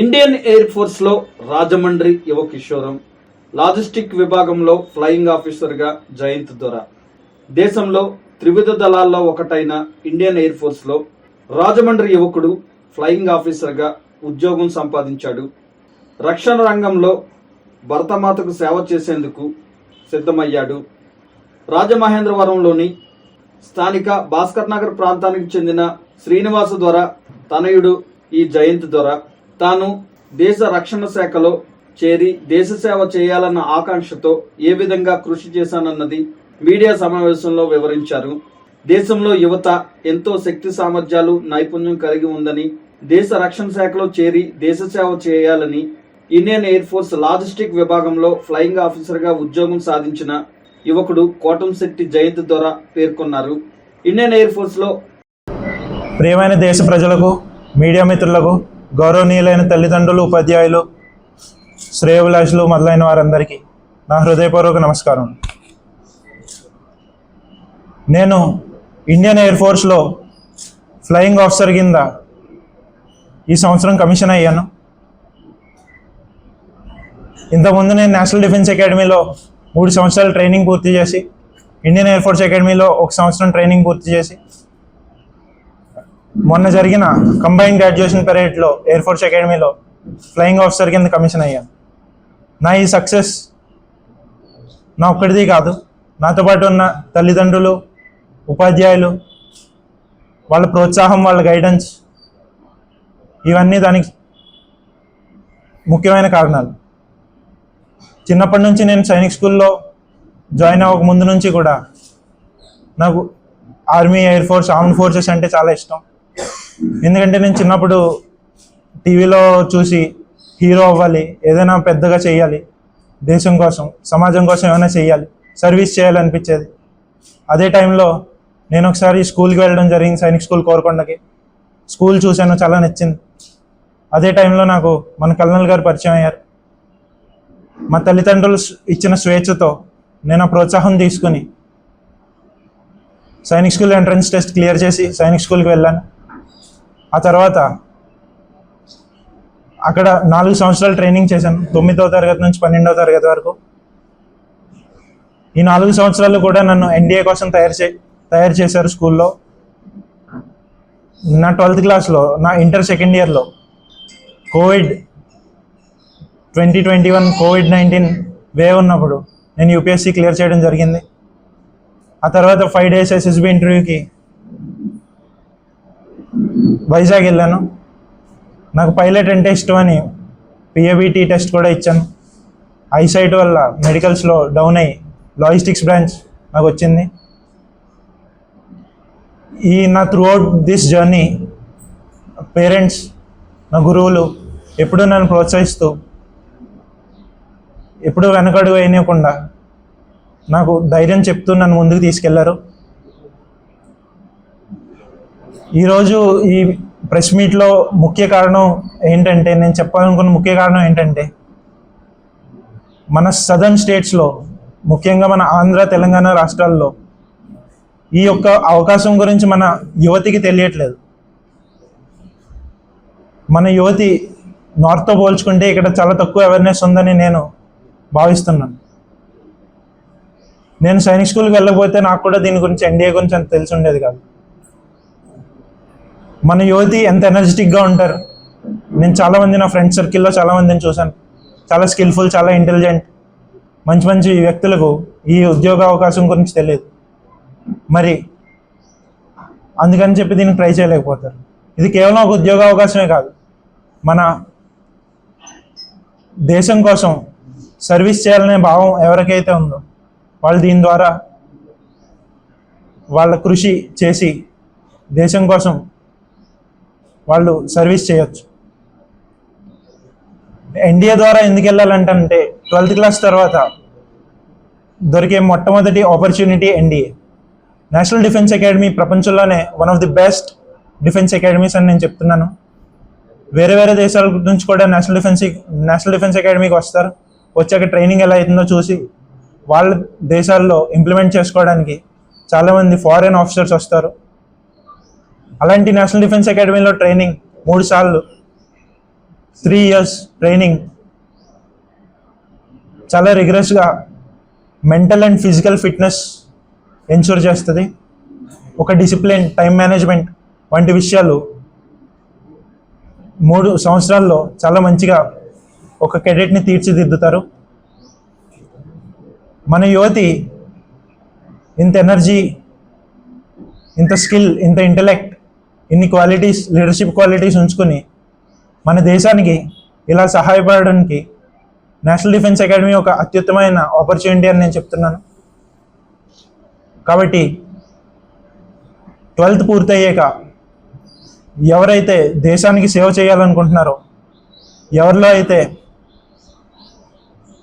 Indian air ఫోర్స్లో Rajahmundry యువ కిషోరం logistic విభాగంలో flying ఆఫీసర్గా జయంత్ దొర. దేశంలో త్రివిధ దళాల్లో ఒకటైన ఇండియన్ ఎయిర్ ఫోర్స్లో రాజమండ్రి యువకుడు ఫ్లయింగ్ ఆఫీసర్గా ఉద్యోగం సంపాదించాడు. రక్షణ రంగంలో భరతమాతకు సేవ చేసేందుకు సిద్ధమయ్యాడు. రాజమహేంద్రవరంలోని స్థానిక భాస్కర్ నగర్ ప్రాంతానికి చెందిన శ్రీనివాస ద్వారా తనయుడు ఈ జయంత్ ద్వారా తాను దేశ రక్షణ శాఖలో చేరి దేశ సేవ చేయాలన్న ఆకాంక్షతో ఏ విధంగా కృషి చేశానన్నది మీడియా సమావేశంలో వివరించారు. దేశంలో యువత ఎంతో శక్తి సామర్థ్యాలు నైపుణ్యం కలిగి ఉందని దేశ రక్షణ శాఖలో చేరి దేశ సేవ చేయాలని ఇండియన్ ఎయిర్ ఫోర్స్ లాజిస్టిక్ విభాగంలో ఫ్లయింగ్ ఆఫీసర్గా ఉద్యోగం సాధించిన యువకుడు కోటంశెట్టి జయంత్ ద్వారా పేర్కొన్నారు. ఇండియన్ ఎయిర్ ఫోర్స్లో ప్రియమైన దేశ ప్రజలకు మీడియా మిత్రులకు గౌరవనీయులైన తల్లిదండ్రులు ఉపాధ్యాయులు శ్రేయభిలాషులు మొదలైన వారందరికీ నా హృదయపూర్వక నమస్కారం. నేను ఇండియన్ ఎయిర్ ఫోర్స్లో ఫ్లయింగ్ ఆఫీసర్ కింద ఈ సంవత్సరం కమిషన్ అయ్యాను. ఇంతకుముందు నేను నేషనల్ డిఫెన్స్ అకాడమీలో మూడు సంవత్సరాలు ట్రైనింగ్ పూర్తి చేసి ఇండియన్ ఎయిర్ ఫోర్స్ అకాడమీలో ఒక సంవత్సరం ట్రైనింగ్ పూర్తి చేసి మొన్న జరిగిన కంబైన్ గ్రాడ్యుయేషన్ పెరేడ్లో ఎయిర్ ఫోర్స్ అకాడమీలో ఫ్లయింగ్ ఆఫీసర్ కింద కమిషన్ అయ్యాను. నా ఈ సక్సెస్ నా ఒక్కడిది కాదు నాతో పాటు ఉన్న తల్లిదండ్రులు ఉపాధ్యాయులు వాళ్ళ ప్రోత్సాహం వాళ్ళ గైడెన్స్ ఇవన్నీ దానికి ముఖ్యమైన కారణాలు. చిన్నప్పటి నుంచి నేను సైనిక్ స్కూల్లో జాయిన్ అవ్వక ముందు నుంచి కూడా నాకు army air force armed forces అంటే చాలా ఇష్టం. ఎందుకంటే నేను చిన్నప్పుడు టీవీలో చూసి హీరో అవ్వాలి ఏదైనా పెద్దగా చేయాలి దేశం కోసం సమాజం కోసం ఏమైనా చేయాలి సర్వీస్ చేయాలనిపించేది. అదే టైంలో నేను ఒకసారి స్కూల్కి వెళ్ళడం జరిగింది సైనిక్ స్కూల్ కోరకొండకి. స్కూల్ చూశాను చాలా నచ్చింది. అదే టైంలో నాకు మన కల్నల్ గారు పరిచయం అయ్యారు. మా తల్లిదండ్రులు ఇచ్చిన స్వేచ్ఛతో నేను ఆ ప్రోత్సాహం తీసుకుని Sainik school entrance test clear చేసి సైనిక్ స్కూల్కి వెళ్ళాను. ఆ తర్వాత అక్కడ నాలుగు సంవత్సరాలు ట్రైనింగ్ చేశాను. తొమ్మిదవ తరగతి నుంచి పన్నెండవ తరగతి వరకు. ఈ నాలుగు సంవత్సరాలు కూడా నన్ను ఎన్డీఏ కోసం తయారు చే తయారు చేశారు స్కూల్లో. నా ట్వెల్త్ క్లాస్లో నా ఇంటర్ సెకండ్ ఇయర్లో Covid twenty twenty one Covid nineteen wave ఉన్నప్పుడు నేను యూపీఎస్సీ క్లియర్ చేయడం జరిగింది. ఆ తర్వాత ఫైవ్ డేస్ ఎస్ఎస్బి ఇంటర్వ్యూకి వైజాగ్ వెళ్ళాను. నాకు పైలట్ అంటే ఇష్టం అని పిఏబిటీ టెస్ట్ కూడా ఇచ్చాను. ఐసైట్ వల్ల మెడికల్స్లో డౌన్ అయ్యి లాజిస్టిక్స్ బ్రాంచ్ నాకు వచ్చింది. ఈ నా throughout this journey parents నా గురువులు ఎప్పుడూ నన్ను ప్రోత్సహిస్తూ ఎప్పుడూ వెనకడుగు వేయనివ్వకుండా నాకు ధైర్యం చెప్తూ నన్ను ముందుకు తీసుకెళ్ళారు. ఈరోజు ఈ ప్రెస్ మీట్లో ముఖ్య కారణం ఏంటంటే నేను చెప్పాలనుకున్న ముఖ్య కారణం ఏంటంటే మన సదర్న్ స్టేట్స్లో ముఖ్యంగా మన ఆంధ్ర తెలంగాణ రాష్ట్రాల్లో ఈ యొక్క అవకాశం గురించి మన యువతికి తెలియట్లేదు. మన యువతి నార్త్తో పోల్చుకుంటే ఇక్కడ చాలా తక్కువ అవేర్నెస్ ఉందని నేను భావిస్తున్నాను. నేను సైనిక్ స్కూల్కి వెళ్ళకపోతే నాకు కూడా దీని గురించి ఎన్డీఏ గురించి అంత తెలిసి ఉండేది కాదు. మన యువతి ఎంత ఎనర్జెటిక్గా ఉంటారు? నేను చాలామంది నా ఫ్రెండ్ సర్కిల్లో చాలామందిని చూశాను. చాలా స్కిల్ఫుల్ చాలా ఇంటెలిజెంట్ మంచి మంచి వ్యక్తులకు ఈ ఉద్యోగ అవకాశం గురించి తెలియదు. మరి అందుకని చెప్పి దీన్ని ట్రై చేయలేకపోతారు. ఇది కేవలం ఒక ఉద్యోగ అవకాశమే కాదు. మన దేశం కోసం సర్వీస్ చేయాలనే భావం ఎవరికైతే ఉందో వాళ్ళు దీని ద్వారా వాళ్ళ కృషి చేసి దేశం కోసం వాళ్ళు సర్వీస్ చేయొచ్చు. ఎన్డీఏ ద్వారా ఎందుకు వెళ్ళాలంటే ట్వెల్త్ క్లాస్ తర్వాత దొరికే మొట్టమొదటి opportunity NDA. National Defence Academy ప్రపంచంలోనే one of the best defence academies అని నేను చెప్తున్నాను. వేరే వేరే దేశాల నుంచి కూడా నేషనల్ డిఫెన్స్ నేషనల్ డిఫెన్స్ అకాడమీకి వస్తారు. వచ్చాక ట్రైనింగ్ ఎలా అవుతుందో చూసి వాళ్ళ దేశాల్లో ఇంప్లిమెంట్ చేసుకోవడానికి చాలామంది ఫారెన్ ఆఫీసర్స్ వస్తారు. అలాంటి నేషనల్ డిఫెన్స్ అకాడమీలో ట్రైనింగ్ మూడు సార్లు. త్రీ ఇయర్స్ ట్రైనింగ్ చాలా రిగరస్గా mental and physical fitness ensure చేస్తుంది. ఒక డిసిప్లిన్ టైం మేనేజ్మెంట్ వంటి విషయాలు మూడు సంవత్సరాల్లో చాలా మంచిగా ఒక కెడెట్ని తీర్చిదిద్దుతారు. మన యువతి ఇంత ఎనర్జీ ఇంత స్కిల్ ఇంత ఇంటలెక్ట్ ఇన్ని క్వాలిటీస్ లీడర్షిప్ క్వాలిటీస్ ఉంచుకుని మన దేశానికి ఇలా సహాయపడడానికి నేషనల్ డిఫెన్స్ అకాడమీ ఒక అత్యుత్తమైన ఆపర్చునిటీ అని నేను చెప్తున్నాను. కాబట్టి ట్వెల్త్ పూర్తయ్యాక ఎవరైతే దేశానికి సేవ చేయాలనుకుంటున్నారో ఎవరిలో అయితే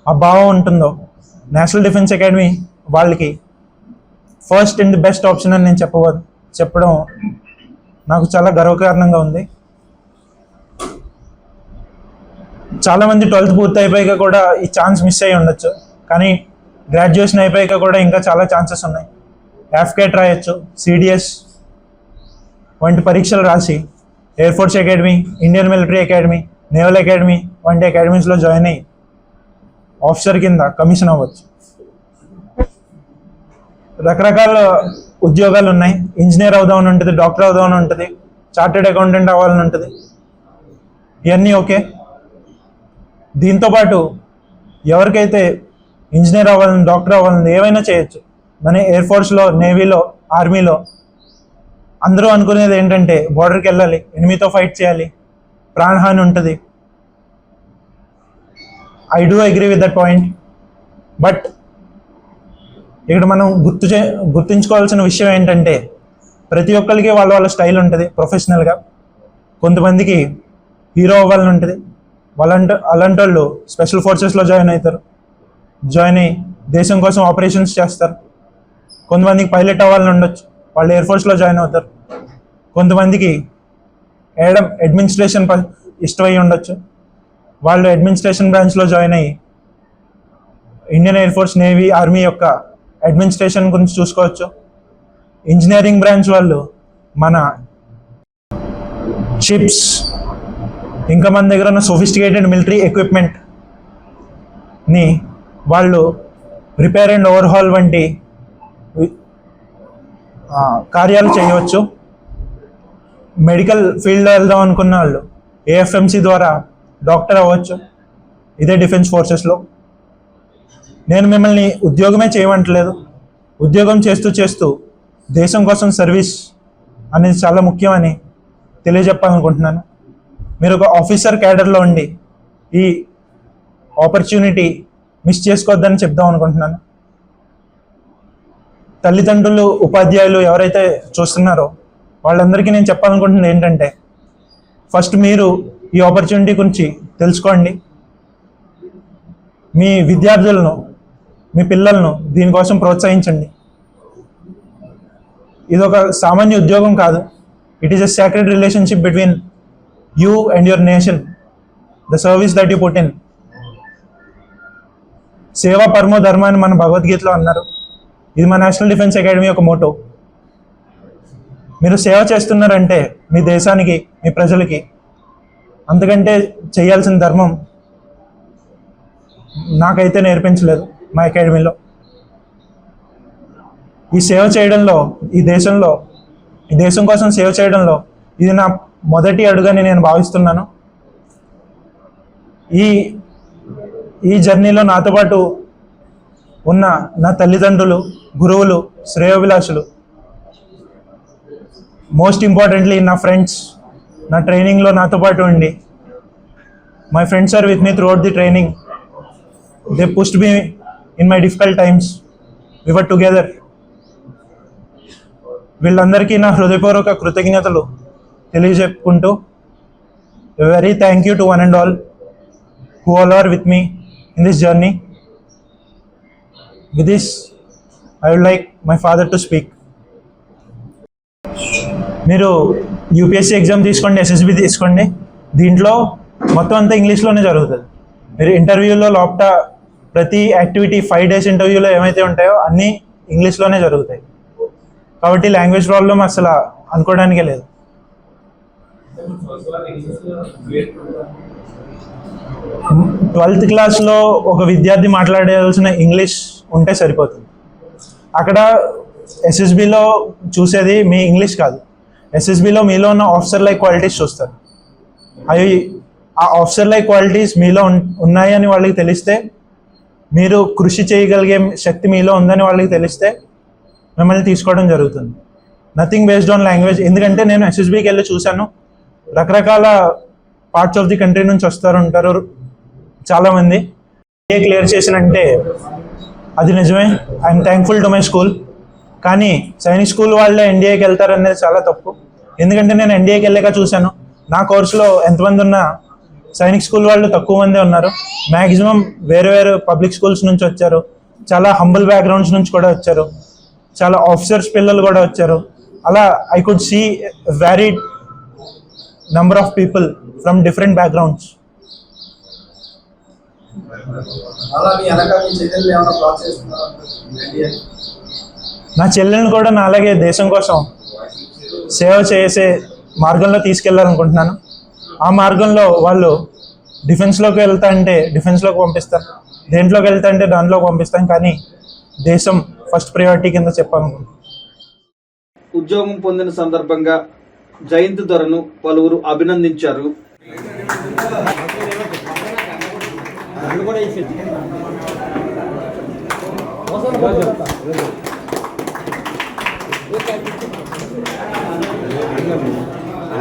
ఆ భావం ఉంటుందో నేషనల్ డిఫెన్స్ అకాడమీ వాళ్ళకి ఫస్ట్ అండ్ బెస్ట్ ఆప్షన్ అని నేను చెప్పవ చెప్పడం నాకు చాలా గర్వకారణంగా ఉంది. చాలామంది ట్వెల్త్ పూర్తి అయిపోయాక కూడా ఈ ఛాన్స్ మిస్ అయ్యి ఉండొచ్చు. కానీ గ్రాడ్యుయేషన్ అయిపోయాక కూడా ఇంకా చాలా ఛాన్సెస్ ఉన్నాయి. ఎఫ్కేట్ రాయొచ్చు సిడిఎస్ వంటి పరీక్షలు రాసి Air Force Academy Indian Military Academy Naval Academy వంటి అకాడమీస్లో జాయిన్ అయ్యి ఆఫీసర్ కింద కమిషన్ అవ్వచ్చు. రకరకాల ఉద్యోగాలు ఉన్నాయి ఇంజనీర్ అవుదామని ఉంటుంది డాక్టర్ అవుదామని ఉంటుంది చార్టెడ్ అకౌంటెంట్ అవ్వాలని ఉంటుంది. ఇవన్నీ ఓకే. దీంతోపాటు ఎవరికైతే ఇంజనీర్ అవ్వాలని డాక్టర్ అవ్వాలని ఏమైనా చేయొచ్చు. మన ఎయిర్ ఫోర్స్లో నేవీలో ఆర్మీలో అందరూ అనుకునేది ఏంటంటే బోర్డర్కి వెళ్ళాలి ఎనిమితో ఫైట్ చేయాలి ప్రాణహాని ఉంటుంది. I do agree with that point but ఇక్కడ మనం గుర్తు చే గుర్తుంచుకోవాల్సిన విషయం ఏంటంటే ప్రతి ఒక్కరికి వాళ్ళ వాళ్ళ స్టైల్ ఉంటుంది ప్రొఫెషనల్గా. కొంతమందికి హీరో అవ్వాలని ఉంటుంది. వాళ్ళంట అలాంటి వాళ్ళు స్పెషల్ ఫోర్సెస్లో జాయిన్ అవుతారు. జాయిన్ అయ్యి దేశం కోసం ఆపరేషన్స్ చేస్తారు. కొంతమందికి పైలట్ అవ్వాలని ఉండొచ్చు. వాళ్ళు ఎయిర్ ఫోర్స్లో జాయిన్ అవుతారు. కొంతమందికి ఏడం అడ్మినిస్ట్రేషన్ ప- ఇష్టమై ఉండొచ్చు. వాళ్ళు అడ్మినిస్ట్రేషన్ బ్రాంచ్లో జాయిన్ అయ్యి Indian Air Force Navy Army యొక్క అడ్మినిస్ట్రేషన్ గురించి చూసుకోవచ్చు. ఇంజనీరింగ్ బ్రాంచ్ వాళ్ళు మన చిప్స్ ఇంకా మన దగ్గర ఉన్న సోఫిస్టికేటెడ్ మిలిటరీ ఎక్విప్మెంట్ని వాళ్ళు రిపేర్ అండ్ ఓవర్హాల్ వంటి వి- కార్యాలు చేయవచ్చు. మెడికల్ ఫీల్డ్లో వెళ్దాం అనుకున్న వాళ్ళు ఏఎఫ్ఎంసి ద్వారా డాక్టర్ అవ్వచ్చు. ఇదే డిఫెన్స్ ఫోర్సెస్లో. నేను మిమ్మల్ని ఉద్యోగమే చేయమంటలేదు. ఉద్యోగం చేస్తూ చేస్తూ దేశం కోసం సర్వీస్ అనేది చాలా ముఖ్యమని తెలియజెప్పాలనుకుంటున్నాను. మీరు ఒక ఆఫీసర్ క్యాడర్లో ఉండి ఈ ఆపర్చునిటీ మిస్ చేసుకోవద్దని చెప్దాం అనుకుంటున్నాను. తల్లిదండ్రులు ఉపాధ్యాయులు ఎవరైతే చూస్తున్నారో వాళ్ళందరికీ నేను చెప్పాలనుకుంటున్నది ఏంటంటే ఫస్ట్ మీరు ఈ ఆపర్చునిటీ గురించి తెలుసుకోండి. మీ విద్యార్థులను మీ పిల్లలను దీనికోసం ప్రోత్సహించండి. ఇది ఒక సామాన్య ఉద్యోగం కాదు. It is a sacred relationship between you and your nation the service that you put in సేవా పరమో ధర్మ అని మన భగవద్గీతలో అన్నారు. ఇది మా నేషనల్ డిఫెన్స్ అకాడమీ ఒక మోటో మీరు సేవ చేస్తున్నారంటే మీ దేశానికి మీ ప్రజలకి అంతకంటే చేయాల్సిన ధర్మం నాకైతే నేర్పించలేదు. మా అకాడమీలో. ఈ సేవ చేయడంలో ఈ దేశంలో ఈ దేశం కోసం సేవ చేయడంలో ఇది నా మొదటి అడుగని నేను భావిస్తున్నాను. ఈ ఈ జర్నీలో నాతో పాటు ఉన్న నా తల్లిదండ్రులు గురువులు శ్రేయోభిలాషులు. మోస్ట్ ఇంపార్టెంట్లీ నా ఫ్రెండ్స్ నా ట్రైనింగ్లో నాతో పాటు ఉండి. My friends are with me throughout the training they pushed me in my difficult times we were together వీళ్ళందరికీ నా హృదయపూర్వక కృతజ్ఞతలు తెలియజెప్పుకుంటూ very thank you to one and all who all are with me in this journey with this I would like my father to speak మీరు UPSC exam తీసుకోండి SSB తీసుకోండి. దీంట్లో మొత్తం అంతా ఇంగ్లీష్లోనే జరుగుతుంది. మీరు ఇంటర్వ్యూలో లోపట ప్రతి యాక్టివిటీ ఫైవ్ డేస్ ఇంటర్వ్యూలో ఏమైతే ఉంటాయో అన్నీ ఇంగ్లీష్లోనే జరుగుతాయి. కాబట్టి లాంగ్వేజ్ ప్రాబ్లం అసలు అనుకోవడానికే లేదు. ట్వెల్త్ క్లాస్లో ఒక విద్యార్థి మాట్లాడాల్సిన ఇంగ్లీష్ ఉంటే సరిపోతుంది. అక్కడ ఎస్ఎస్బిలో చూసేది మీ ఇంగ్లీష్ కాదు. ఎస్ఎస్బిలో మీలో ఉన్న ఆఫీసర్ లైక్ క్వాలిటీస్ చూస్తారు. అవి ఆ ఆఫీసర్ లైక్ క్వాలిటీస్ మీలో ఉన్నాయని వాళ్ళకి తెలిస్తే మీరు కృషి చేయగలిగే శక్తి మీలో ఉందని వాళ్ళకి తెలిస్తే మిమ్మల్ని తీసుకోవడం జరుగుతుంది. నథింగ్ బేస్డ్ ఆన్ లాంగ్వేజ్ ఎందుకంటే నేను ఎస్ఎస్బికి వెళ్ళి చూశాను. రకరకాల పార్ట్స్ ఆఫ్ ది కంట్రీ నుంచి వస్తారు ఉంటారు చాలామంది. ఏ క్లియర్ చేసినంటే అది నిజమే. I'm thankful to my school కానీ సైనిక్ స్కూల్ వాళ్ళే ఎన్డీఏకి వెళ్తారనేది చాలా తప్పు. ఎందుకంటే నేను ఎన్డీఏకి వెళ్ళాక చూశాను. నా కోర్సులో ఎంతమంది ఉన్నా సైనిక్ స్కూల్ వాళ్ళు తక్కువ మందే ఉన్నారు. మ్యాక్సిమం వేరే వేరే పబ్లిక్ స్కూల్స్ నుంచి వచ్చారు. చాలా హంబుల్ బ్యాక్గ్రౌండ్స్ నుంచి కూడా వచ్చారు. చాలా ఆఫీసర్స్ పిల్లలు కూడా వచ్చారు. అలా I could see varied number of people from different backgrounds నా చెల్లెల్ని కూడా నా అలాగే దేశం కోసం సేవ చేసే మార్గంలో తీసుకెళ్ళాలనుకుంటున్నాను. ఆ మార్గంలో వాళ్ళు డిఫెన్స్లోకి వెళ్తా అంటే డిఫెన్స్లోకి పంపిస్తారు. దేంట్లోకి వెళ్తా అంటే దాంట్లోకి పంపిస్తాను కానీ దేశం ఫస్ట్ ప్రయారిటీ కింద చెప్పాను ఉద్యోగం పొందిన సందర్భంగా జయంత్ ధరను పలువురు అభినందించారు.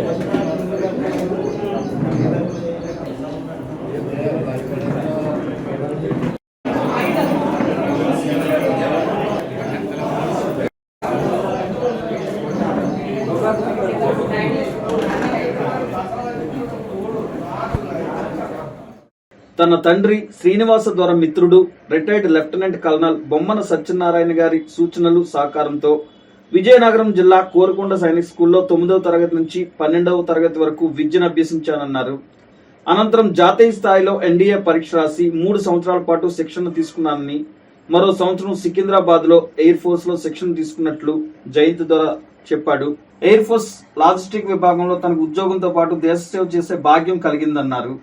Gracias. తన తండ్రి శ్రీనివాస ద్వారా మిత్రుడు retired lieutenant colonel Bommana Satyanarayana గారి సూచనలు సహకారంతో విజయనగరం జిల్లా కోరుకొండ సైనిక్ స్కూల్లో తొమ్మిదవ తరగతి నుంచి పన్నెండవ తరగతి వరకు విద్యను అభ్యసించానన్నారు. అనంతరం జాతీయ స్థాయిలో ఎన్డీఏ పరీక్ష రాసి మూడు సంవత్సరాల పాటు శిక్షణ తీసుకున్నానని మరో సంవత్సరం సికింద్రాబాద్లో ఎయిర్ ఫోర్స్లో శిక్షణ తీసుకున్నట్లు జయంత్ ద్వారా చెప్పాడు. ఎయిర్ ఫోర్స్ లాజిస్టిక్ విభాగంలో తనకు ఉద్యోగంతో పాటు దేశ సేవ చేసే భాగ్యం కలిగిందన్నారు.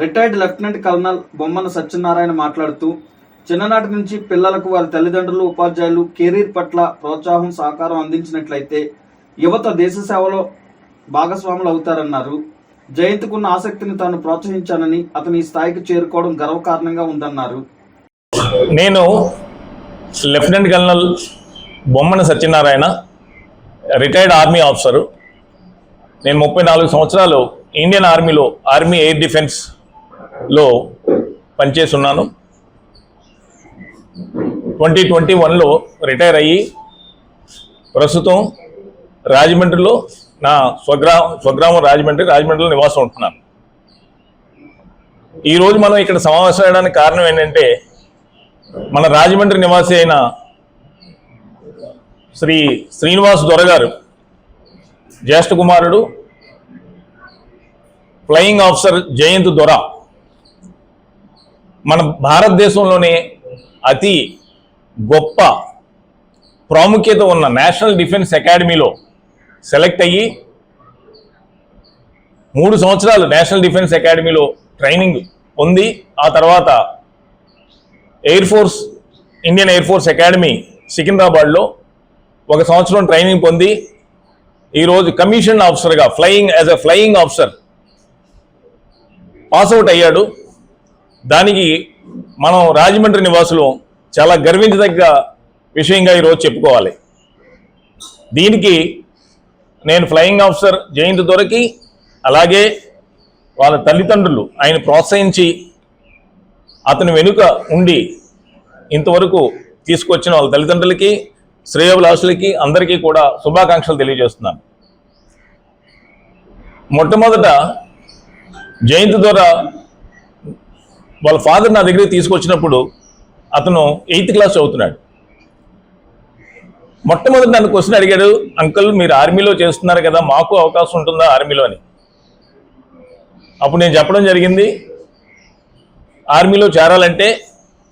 Retired lieutenant colonel Bommana Satyanarayana మాట్లాడుతూ చిన్ననాటి నుంచి పిల్లలకు వారి తల్లిదండ్రులు ఉపాధ్యాయులు కెరీర్ పట్ల ప్రోత్సాహం సహకారం అందించినట్లయితే యువత దేశ సేవలో భాగస్వాములు అవుతారన్నారు. జయంత్కున్న ఆసక్తిని తాను ప్రోత్సహించానని అతని ఈ స్థాయికి చేరుకోవడం గర్వకారణంగా ఉందన్నారు. నేను lieutenant colonel Bommana Satyanarayana retired army officer. నేను ముప్పై నాలుగు సంవత్సరాలు ఇండియన్ ఆర్మీలో ఆర్మీ ఎయిర్ డిఫెన్స్ లో పనిచేస్తున్నాను ట్వంటీ ట్వంటీ వన్లో రిటైర్ అయ్యి ప్రస్తుతం రాజమండ్రిలో నా స్వగ్రా స్వగ్రామం రాజమండ్రి రాజమండ్రిలో నివాసం ఉంటున్నాను. ఈరోజు మనం ఇక్కడ సమావేశం అయ్యడానికి కారణం ఏంటంటే మన రాజమండ్రి నివాసి అయిన శ్రీ శ్రీనివాస్ దొరగారు జ్యేష్ఠ కుమారుడు ఫ్లయింగ్ ఆఫీసర్ జయంత్ దొర మన భారతదేశంలోనే అతి గొప్ప ప్రాముఖ్యత ఉన్న నేషనల్ డిఫెన్స్ అకాడమీలో సెలెక్ట్ అయ్యి మూడు సంవత్సరాలు నేషనల్ డిఫెన్స్ అకాడమీలో ట్రైనింగ్ పొంది ఆ తర్వాత air force Indian Air Force Academy సికింద్రాబాద్లో ఒక సంవత్సరం ట్రైనింగ్ పొంది ఈరోజు కమిషన్ ఆఫీసర్గా flying as a flying officer pass out అయ్యాడు. దానికి మనం రాజమండ్రి నివాసులు చాలా గర్వించదగ్గ విషయంగా ఈరోజు చెప్పుకోవాలి. దీనికి నేను ఫ్లయింగ్ ఆఫీసర్ జయంత్ దొరకి అలాగే వాళ్ళ తల్లిదండ్రులు ఆయన ప్రోత్సహించి అతని వెనుక ఉండి ఇంతవరకు తీసుకొచ్చిన వాళ్ళ తల్లిదండ్రులకి శ్రేయోభిలాషులకి అందరికీ కూడా శుభాకాంక్షలు తెలియజేస్తున్నాను. మొట్టమొదట జయంత్ ద్వారా వాళ్ళ ఫాదర్ నా దగ్గరికి తీసుకొచ్చినప్పుడు అతను ఎయిత్ క్లాస్ చదువుతున్నాడు. మొట్టమొదటి నన్ను క్వశ్చన్ అడిగాడు అంకుల్ మీరు ఆర్మీలో చేస్తున్నారు కదా మాకు అవకాశం ఉంటుందా ఆర్మీలో? అని. అప్పుడు నేను చెప్పడం జరిగింది ఆర్మీలో చేరాలంటే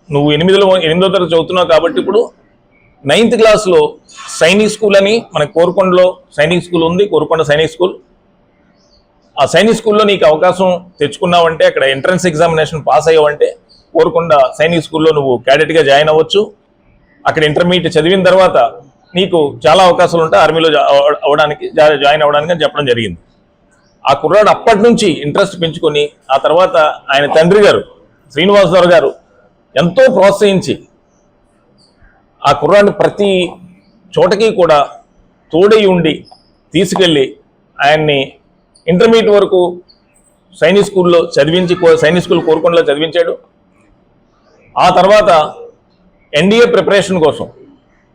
నువ్వు ఎనిమిదిలో ఎనిమిదో తరగతి చదువుతున్నావు కాబట్టి ఇప్పుడు నైన్త్ క్లాస్లో సైనిక్ స్కూల్ అని మన కోరుకొండలో సైనిక్ స్కూల్ ఉంది కోరుకొండ సైనిక్ స్కూల్. ఆ సైనిక్ స్కూల్లో నీకు అవకాశం తెచ్చుకున్నావంటే అక్కడ ఎంట్రన్స్ ఎగ్జామినేషన్ పాస్ అయ్యావంటే కోరకుండా సైనిక్ స్కూల్లో నువ్వు క్యాడెట్గా జాయిన్ అవ్వచ్చు. అక్కడ ఇంటర్మీడియట్ చదివిన తర్వాత నీకు చాలా అవకాశాలు ఉంటాయి ఆర్మీలో అవడానికి అవ్వడానికి జా- జాయిన్ అవ్వడానికి అని చెప్పడం జరిగింది. ఆ కుర్రాడు అప్పటి నుంచి ఇంట్రెస్ట్ పెంచుకొని ఆ తర్వాత ఆయన తండ్రి గారు శ్రీనివాసరావు గారు ఎంతో ప్రోత్సహించి ఆ కుర్రాడిని ప్రతి చోటకి కూడా తోడై ఉండి తీసుకెళ్ళి ఆయన్ని ఇంటర్మీడియట్ వరకు సైనిక్ స్కూల్లో చదివించి కో- సైనిక్ స్కూల్ కోరుకొండలో చదివించాడు. ఆ తర్వాత ఎన్డీఏ ప్రిపరేషన్ కోసం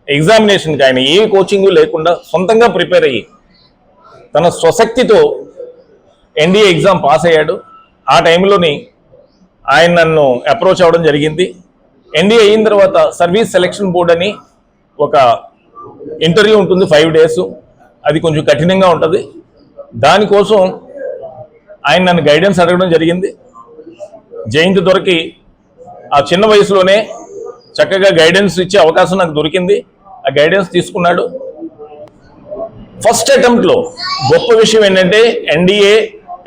ఎగ్జామినేషన్కి ఆయన ఏ కోచింగ్ లేకుండా సొంతంగా ప్రిపేర్ అయ్యి తన స్వశక్తితో ఎన్డీఏ ఎగ్జామ్ పాస్ అయ్యాడు. ఆ టైంలోని ఆయన నన్ను అప్రోచ్ అవ్వడం జరిగింది. ఎన్డీఏ అయిన తర్వాత సర్వీస్ సెలక్షన్ బోర్డ్ అని ఒక ఇంటర్వ్యూ ఉంటుంది ఫైవ్ డేస్. అది కొంచెం కఠినంగా ఉంటుంది. దానికోసం ఆయన నన్ను గైడెన్స్ అడగడం జరిగింది. జయంతి దొరికి ఆ చిన్న వయసులోనే చక్కగా గైడెన్స్ ఇచ్చే అవకాశం నాకు దొరికింది. ఆ గైడెన్స్ తీసుకున్నాడు. ఫస్ట్ అటెంప్ట్లో గొప్ప విషయం ఏంటంటే ఎన్డీఏ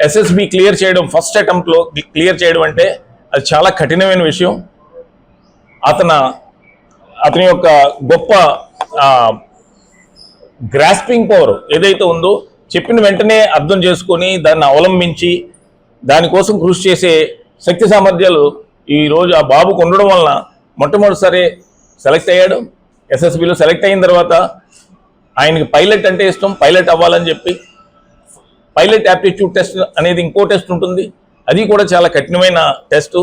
ఎస్ఎస్బి క్లియర్ చేయడం ఫస్ట్ అటెంప్ట్లో క్లియర్ చేయడం అంటే అది చాలా కఠినమైన విషయం. అతను అతని యొక్క గొప్ప గ్రాస్పింగ్ పవర్ ఏదైతే ఉందో చెప్పిన వెంటనే అర్థం చేసుకొని దాన్ని అవలంబించి దానికోసం కృషి చేసే శక్తి సామర్థ్యాలు ఈరోజు ఆ బాబుకు ఉండడం వలన మొట్టమొదటిసారి సెలెక్ట్ అయ్యాడు. ఎస్ఎస్బిలో సెలెక్ట్ అయిన తర్వాత ఆయనకి పైలట్ అంటే ఇష్టం. పైలట్ అవ్వాలని చెప్పి పైలట్ యాప్టిట్యూడ్ టెస్ట్ అనేది ఇంకో టెస్ట్ ఉంటుంది. అది కూడా చాలా కఠినమైన టెస్ట్.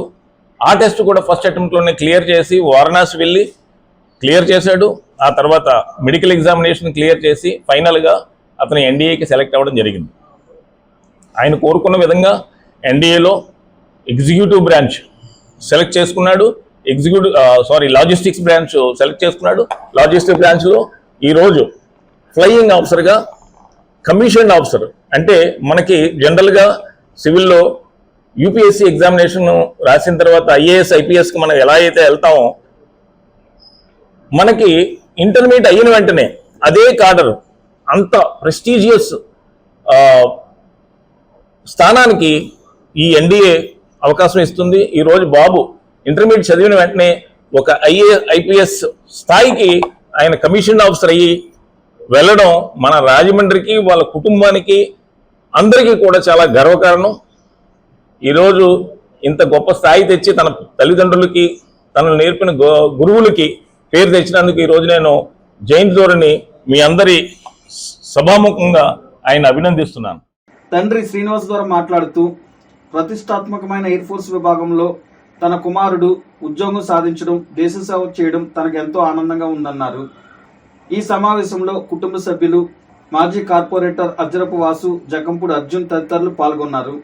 ఆ టెస్ట్ కూడా ఫస్ట్ అటెంప్ట్లోనే క్లియర్ చేసి వారణాసి వెళ్ళి క్లియర్ చేశాడు. ఆ తర్వాత మెడికల్ ఎగ్జామినేషన్ క్లియర్ చేసి ఫైనల్గా అతను ఎన్డీఏకి సెలెక్ట్ అవ్వడం జరిగింది. ఆయన కోరుకున్న విధంగా ఎన్డీఏలో ఎగ్జిక్యూటివ్ బ్రాంచ్ సెలెక్ట్ చేసుకున్నాడు. Executive sorry logistics branch select చేసుకున్నాడు. లాజిస్టిక్ బ్రాంచ్లో ఈరోజు ఫ్లయింగ్ ఆఫీసర్గా కమిషన్ ఆఫీసర్ అంటే మనకి జనరల్గా సివిల్లో యూపీఎస్సీ ఎగ్జామినేషన్ రాసిన తర్వాత ఐఏఎస్ ఐపీఎస్కి మనం ఎలా అయితే వెళ్తామో మనకి ఇంటర్మీడియట్ అయిన వెంటనే అదే కాడర్ అంత ప్రెస్టీజియస్ స్థానానికి ఈ ఎన్డీఏ అవకాశం ఇస్తుంది. ఈరోజు బాబు ఇంటర్మీడియట్ చదివిన వెంటనే ఒక ఐఏ ఐపీఎస్ స్థాయికి ఆయన కమిషన్ ఆఫీసర్ అయ్యి వెళ్ళడం మన రాజమండ్రికి వాళ్ళ కుటుంబానికి అందరికీ కూడా చాలా గర్వకారణం. ఈరోజు ఇంత గొప్ప స్థాయి తెచ్చి తన తల్లిదండ్రులకి తనను నేర్పిన గురువులకి పేరు తెచ్చినందుకు ఈరోజు నేను జైన్ ధోరణి మీ అందరి సభాముఖంగా ఆయన అభినందిస్తున్నాను. తండ్రి శ్రీనివాస్ ద్వారా మాట్లాడుతూ ప్రతిష్టాత్మకమైన ఎయిర్ ఫోర్స్ విభాగంలో తన కుమారుడు ఉద్యోగం సాధించడం దేశ సేవ చేయడం తనకు ఎంతో ఆనందంగా ఉందన్నారు. ఈ సమావేశంలో కుటుంబ సభ్యులు మాజీ కార్పొరేటర్ అజ్రపు వాసు జగంపూడి అర్జున్ తదితరులు పాల్గొన్నారు.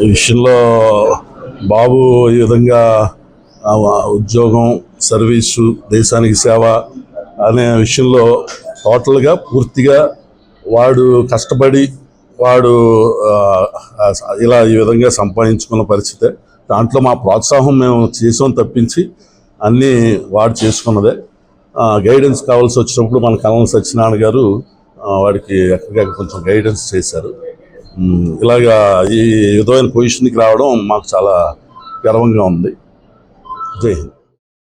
ఈ విషయంలో బాబు ఈ విధంగా ఆ, ఉద్యోగం సర్వీసు దేశానికి సేవ అనే విషయంలో టోటల్గా పూర్తిగా వాడు కష్టపడి వాడు ఇలా ఈ విధంగా సంపాదించుకున్న పరిస్థితే దాంట్లో మా ప్రోత్సాహం మేము చేసాం తప్పించి అన్నీ వాడు చేసుకున్నదే. గైడెన్స్ కావాల్సి వచ్చినప్పుడు మన కలం సత్యనారాయణ గారు వాడికి ఎక్కడికక్కడ కొంచెం గైడెన్స్ చేశారు. ఇలాగా ఈ విధమైన పొజిషన్కి రావడం మాకు చాలా గర్వంగా ఉంది. జై హింద్.